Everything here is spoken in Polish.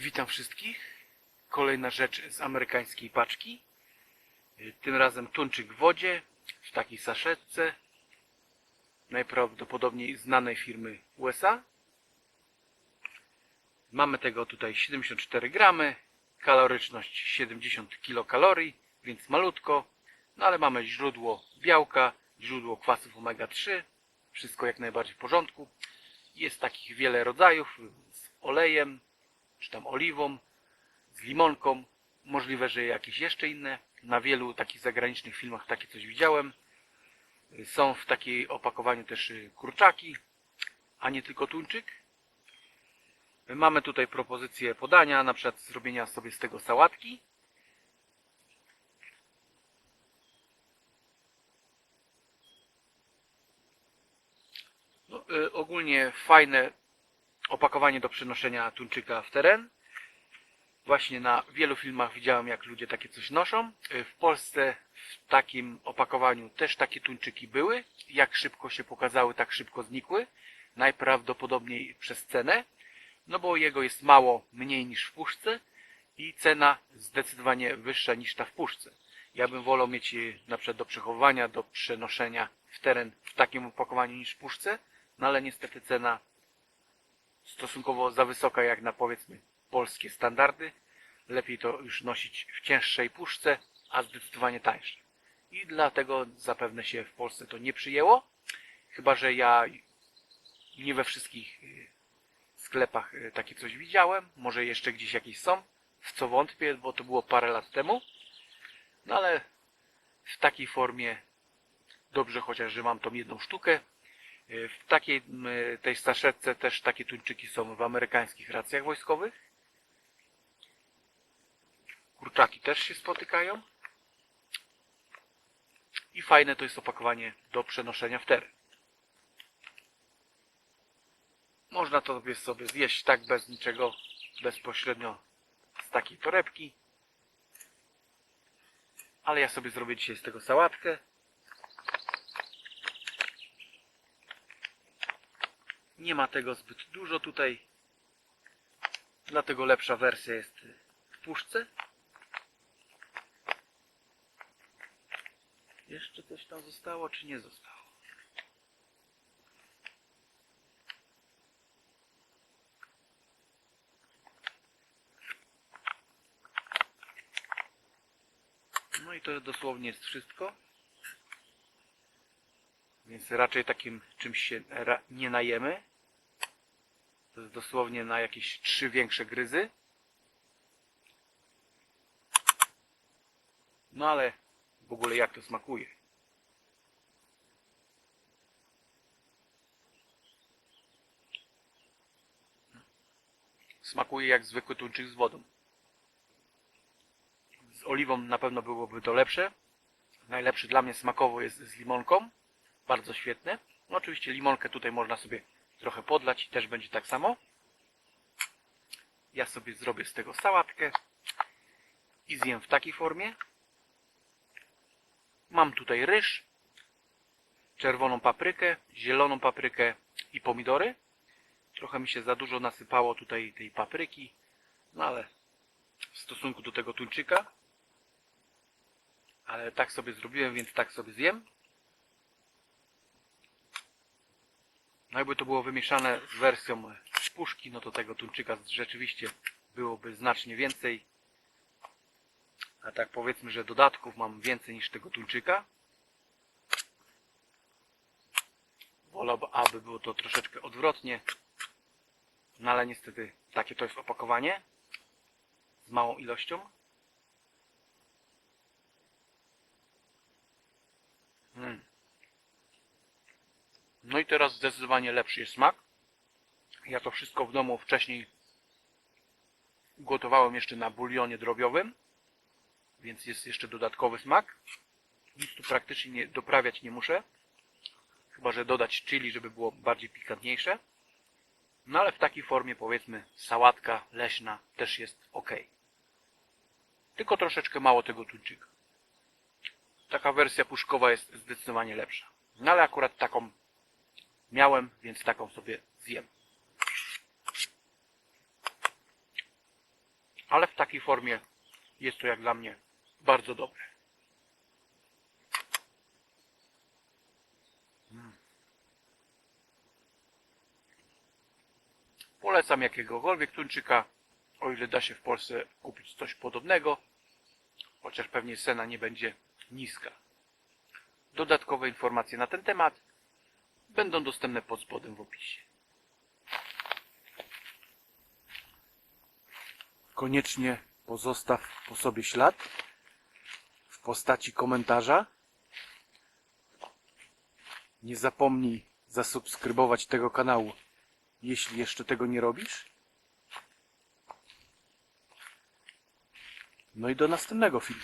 Witam wszystkich. Kolejna rzecz z amerykańskiej paczki. Y, Tym razem tuńczyk w wodzie, w takiej saszetce. Najprawdopodobniej znanej firmy USA. Mamy tego tutaj 74 gramy, kaloryczność 70 kilokalorii, więc malutko. No ale mamy źródło białka, źródło kwasów omega-3. Wszystko jak najbardziej w porządku. Jest takich wiele rodzajów z olejem, czy tam oliwą, z limonką. Możliwe, że jakieś jeszcze inne. Na wielu takich zagranicznych filmach takie coś widziałem. Są w takiej opakowaniu też y, kurczaki, a nie tylko tuńczyk. Mamy tutaj propozycję podania, na przykład zrobienia sobie z tego sałatki. No, y, ogólnie fajne opakowanie do przenoszenia tuńczyka w teren. Właśnie na wielu filmach widziałem, jak ludzie takie coś noszą. Y, W Polsce w takim opakowaniu też takie tuńczyki były. Jak szybko się pokazały, tak szybko znikły. Najprawdopodobniej przez cenę. No bo jego jest mało mniej niż w puszce i cena zdecydowanie wyższa niż ta w puszce. Ja bym wolał mieć je na przykład do przechowywania, do przenoszenia w teren w takim opakowaniu niż w puszce, no ale niestety cena stosunkowo za wysoka jak na powiedzmy polskie standardy. Lepiej to już nosić w cięższej puszce, a zdecydowanie tańsze. I dlatego zapewne się w Polsce to nie przyjęło. Chyba, że ja nie we wszystkich y, sklepach y, takie coś widziałem. Może jeszcze gdzieś jakieś są, w co wątpię, bo to było parę lat temu. No ale w takiej formie dobrze chociaż, że mam tą jedną sztukę. W takiej tej saszetce też takie tuńczyki są w amerykańskich racjach wojskowych. Kurczaki też się spotykają. I fajne to jest opakowanie do przenoszenia w teren. Można to sobie zjeść tak bez niczego, bezpośrednio z takiej torebki. Ale ja sobie zrobię dzisiaj z tego sałatkę. Nie ma tego zbyt dużo tutaj. Dlatego lepsza wersja jest w puszce. Jeszcze coś tam zostało, czy nie zostało? No i to dosłownie jest wszystko. Więc raczej takim czymś się nie najemy. Dosłownie na jakieś trzy większe gryzy. No ale w ogóle jak to smakuje. Smakuje jak zwykły tuńczyk z wodą. Z oliwą na pewno byłoby to lepsze. Najlepszy dla mnie smakowo jest z limonką. Bardzo świetne. No oczywiście limonkę tutaj można sobie trochę podlać i też będzie tak samo. Ja sobie zrobię z tego sałatkę i zjem w takiej formie. Mam tutaj ryż, czerwoną paprykę, zieloną paprykę i pomidory. Trochę mi się za dużo nasypało tutaj tej papryki, no ale w stosunku do tego tuńczyka. Ale tak sobie zrobiłem, więc tak sobie zjem. No jakby to było wymieszane z wersją puszki, no to tego tuńczyka rzeczywiście byłoby znacznie więcej. A tak powiedzmy, że dodatków mam więcej niż tego tuńczyka. Wolałbym, aby było to troszeczkę odwrotnie. No ale niestety takie to jest opakowanie. Z małą ilością. Mm. No i teraz zdecydowanie lepszy jest smak. Ja to wszystko w domu wcześniej ugotowałem jeszcze na bulionie drobiowym, więc jest jeszcze dodatkowy smak. Nic tu praktycznie nie, doprawiać nie muszę. Chyba, że dodać chili, żeby było bardziej pikantniejsze. No ale w takiej formie powiedzmy sałatka leśna też jest ok. Tylko troszeczkę mało tego tuńczyka. Taka wersja puszkowa jest zdecydowanie lepsza. No ale akurat taką miałem, więc taką sobie zjem. ale w takiej formie jest to jak dla mnie bardzo dobre. Mm. Polecam jakiegokolwiek tuńczyka, o ile da się w Polsce kupić coś podobnego, chociaż pewnie cena nie będzie niska. Dodatkowe informacje na ten temat będą dostępne pod spodem w opisie. Koniecznie pozostaw po sobie ślad w postaci komentarza. Nie zapomnij zasubskrybować tego kanału, jeśli jeszcze tego nie robisz. No i do następnego filmu.